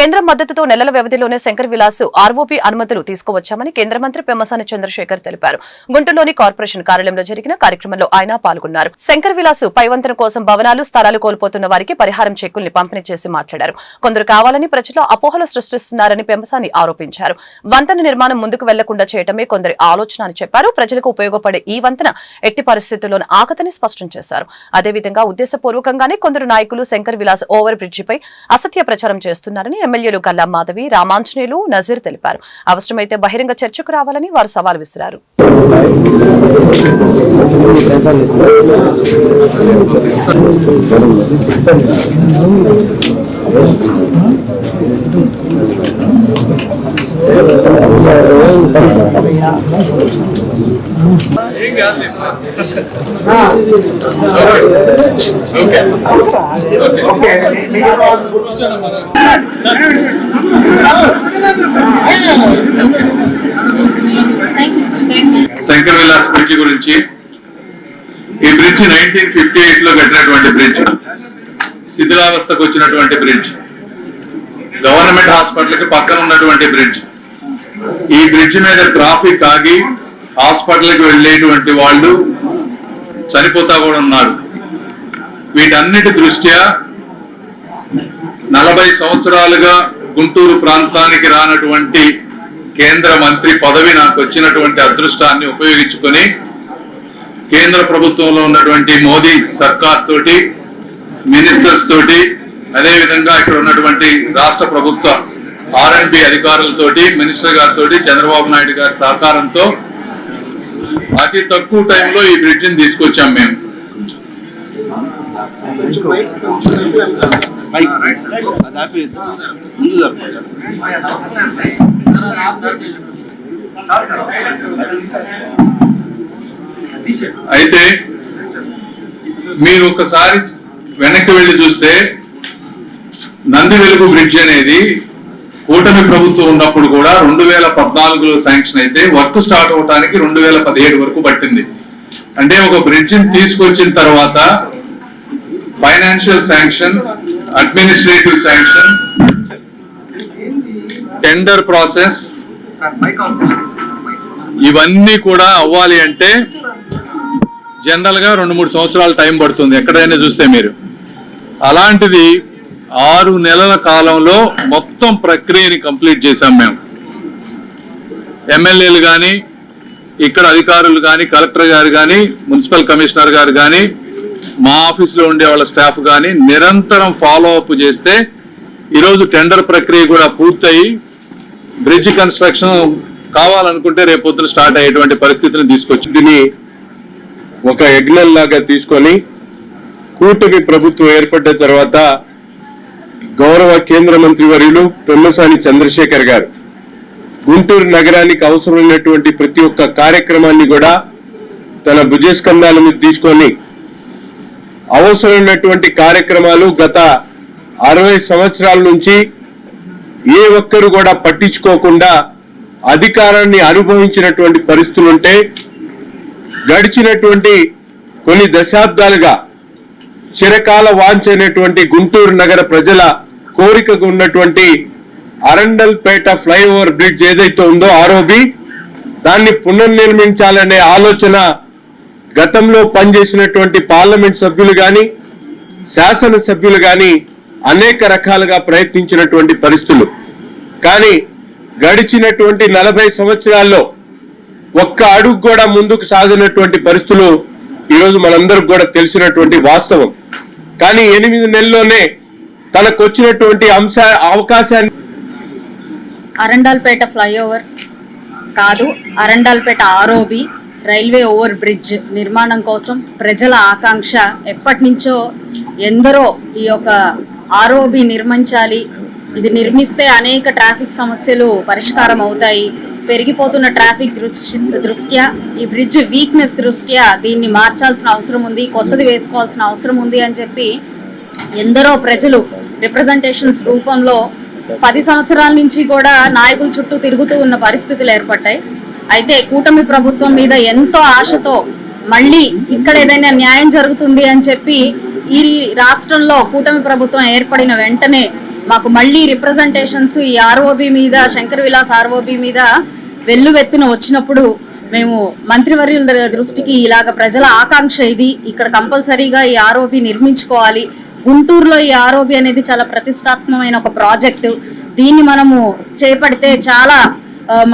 కేంద్రం మద్దతుతో నెలల వ్యవధిలోనే శంకర్ విలాస్ ఆర్ఓపీ అనుమతులు తీసుకువచ్చామని కేంద్ర మంత్రి పెమ్మసాని చంద్రశేఖర్ తెలిపారు. గుంటూరులోని కార్పొరేషన్ కార్యాలయంలో జరిగిన కార్యక్రమంలో ఆయన పాల్గొన్నారు. శంకర్ విలాస్ పైవంతన కోసం భవనాలు స్థలాలు కోల్పోతున్న వారికి పరిహారం చెక్కుల్ని పంపిణీ చేసి మాట్లాడారు. కొందరు కావాలని ప్రజల్లో అపోహలు సృష్టిస్తున్నారని పెమ్మసాని ఆరోపించారు. వంతెన నిర్మాణం ముందుకు వెళ్ళకుండా చేయటమే కొందరి ఆలోచన అని చెప్పారు. ప్రజలకు ఉపయోగపడే ఈ వంతెన ఎట్టి పరిస్థితుల్లోనూ ఆకతని స్పష్టం చేశారు. అదేవిధంగా ఉద్దేశపూర్వకంగానే కొందరు నాయకులు శంకర్ విలాస్ ఓవర్ బ్రిడ్జిపై అసత్య ప్రచారం చేస్తున్నారని ఎమ్మెల్యేలు గల్లా మాధవి రామాంజనేయులు నజీర్ తెలిపారు. అవసరమైతే బహిరంగ చర్చకు రావాలని వారు సవాల్ విసిరారు. శంకర్ విలాస్ బ్రిడ్జ్ గురించి. ఈ బ్రిడ్జ్ నైన్టీన్ ఫిఫ్టీ ఎయిట్లో కట్టినటువంటి బ్రిడ్జ్. శిథిలావస్థకు వచ్చినటువంటి బ్రిడ్జ్. గవర్నమెంట్ హాస్పిటల్కి పక్కన ఉన్నటువంటి బ్రిడ్జ్. ఈ బ్రిడ్జ్ మీద ట్రాఫిక్ ఆగి హాస్పిటల్కి వెళ్ళేటువంటి వాళ్ళు చనిపోతా కూడా ఉన్నారు. వీటన్నిటి దృష్ట్యా నలభై సంవత్సరాలుగా గుంటూరు ప్రాంతానికి రానటువంటి కేంద్ర మంత్రి పదవి నాకు వచ్చినటువంటి అదృష్టాన్ని ఉపయోగించుకొని కేంద్ర ప్రభుత్వంలో ఉన్నటువంటి మోదీ సర్కార్ తోటి మినిస్టర్స్ తోటి అదే విధంగా ఇక్కడ ఉన్నటువంటి రాష్ట్ర ప్రభుత్వ ఆర్ అండ్ బి అధికారులతోటి మినిస్టర్ గారితో చంద్రబాబు నాయుడు గారి సహకారంతో అతి తక్కువ టైంలో ఈ బ్రిడ్జిని తీసుకొచ్చాం మేము. అయితే మీరు ఒకసారి వెనక్కి వెళ్ళి చూస్తే నంది వెలుగు బ్రిడ్జ్ అనేది కూటమి ప్రభుత్వం ఉన్నప్పుడు కూడా రెండు వేల పద్నాలుగులో శాంక్షన్ అయితే వర్క్ స్టార్ట్ అవడానికి రెండు వేల పదిహేడు వరకు పట్టింది. అంటే ఒక బ్రిడ్జిని తీసుకొచ్చిన తర్వాత financial sanction administrative sanction tender process ఇవన్నీ కూడా అవ్వాలి అంటే జనరల్గా రెండు మూడు సంవత్సరాల టైం పడుతుంది ఎక్కడైనా చూస్తే మీరు. అలాంటిది ఆరు నెలల కాలంలో మొత్తం ప్రక్రియని కంప్లీట్ చేశాం మేము. ఎమ్మెల్యేలు కానీ ఇక్కడ అధికారులు కానీ కలెక్టర్ గారు కానీ మున్సిపల్ కమిషనర్ గారు కానీ మా ఆఫీస్లో ఉండే వాళ్ళ స్టాఫ్ కానీ నిరంతరం ఫాలో అప్ చేస్తే ఈరోజు టెండర్ ప్రక్రియ కూడా పూర్తయి బ్రిడ్జ్ కన్స్ట్రక్షన్ కావాలనుకుంటే రేపొద్దున స్టార్ట్ అయ్యేటువంటి పరిస్థితిని తీసుకొచ్చి దీన్ని ఒక యజ్ఞంలాగా తీసుకొని కూటమి ప్రభుత్వం ఏర్పడ్డ తర్వాత గౌరవ కేంద్ర మంత్రి వర్యులు తొమ్మసాని చంద్రశేఖర్ గారు. గుంటూరు నగరానికి అవసరమైనటువంటి ప్రతి ఒక్క కార్యక్రమాన్ని కూడా తన భుజస్కంధాల మీద తీసుకొని అవసరమైనటువంటి కార్యక్రమాలు గత అరవై సంవత్సరాల నుంచి ఏ ఒక్కరు కూడా పట్టించుకోకుండా అధికారాన్ని అనుభవించినటువంటి పరిస్థితులుంటే గడిచినటువంటి కొన్ని దశాబ్దాలుగా చిరకాల వాంఛైనటువంటి గుంటూరు నగర ప్రజల కోరికకు ఉన్నటువంటి అరండల్పేట ఫ్లైఓవర్ బ్రిడ్జ్ ఏదైతే ఉందో ఆరోబి దాన్ని పునర్నిర్మించాలనే ఆలోచన గతంలో పనిచేసినటువంటి పార్లమెంట్ సభ్యులు కానీ శాసన సభ్యులు అనేక రకాలుగా ప్రయత్నించినటువంటి పరిస్థితులు. కానీ గడిచినటువంటి నలభై సంవత్సరాల్లో ఒక్క అడుగు కూడా ముందుకు సాగినటువంటి పరిస్థితులు ఈరోజు మనందరికి కూడా తెలిసినటువంటి వాస్తవం. కానీ ఎనిమిది నెలల్లోనే తనకు వచ్చినటువంటి అంశ అవకాశాన్ని అరండాల్పేట ఫ్లైఓవర్ కాదు Arundelpet ROB railway over bridge నిర్మాణం కోసం ప్రజల ఆకాంక్ష ఎప్పటి నుంచో ఎందరో ఈ యొక్క ఆర్ఓబి నిర్మించాలి. ఇది నిర్మిస్తే అనేక ట్రాఫిక్ సమస్యలు పరిష్కారం అవుతాయి. పెరిగిపోతున్న ట్రాఫిక్ దృష్టి- దృష్ట్యా ఈ బ్రిడ్జ్ వీక్నెస్ దృష్ట్యా దీన్ని మార్చాల్సిన అవసరం ఉంది కొత్తది వేసుకోవాల్సిన అవసరం ఉంది అని చెప్పి ఎందరో ప్రజలు రిప్రజెంటేషన్స్ రూపంలో పది సంవత్సరాల నుంచి కూడా నాయకుల చుట్టూ తిరుగుతూ ఉన్న పరిస్థితులు ఏర్పడ్డాయి. అయితే కూటమి ప్రభుత్వం మీద ఎంతో ఆశతో మళ్ళీ ఇక్కడ ఏదైనా న్యాయం జరుగుతుంది అని చెప్పి ఈ రాష్ట్రంలో కూటమి ప్రభుత్వం ఏర్పడిన వెంటనే మాకు మళ్ళీ రిప్రజెంటేషన్స్ ఈ ఆర్ఓబి మీద శంకర్ విలాస్ ఆర్ఓబి మీద వెల్లువెత్తున వచ్చినప్పుడు మేము మంత్రివర్యుల దృష్టికి ఇలాగ ప్రజల ఆకాంక్ష ఇది. ఇక్కడ కంపల్సరీగా ఈ ఆర్ఓబి నిర్మించుకోవాలి. గుంటూరులో ఈ ఆరోబి అనేది చాలా ప్రతిష్టాత్మకమైన ఒక ప్రాజెక్టు. దీన్ని మనము చేపడితే చాలా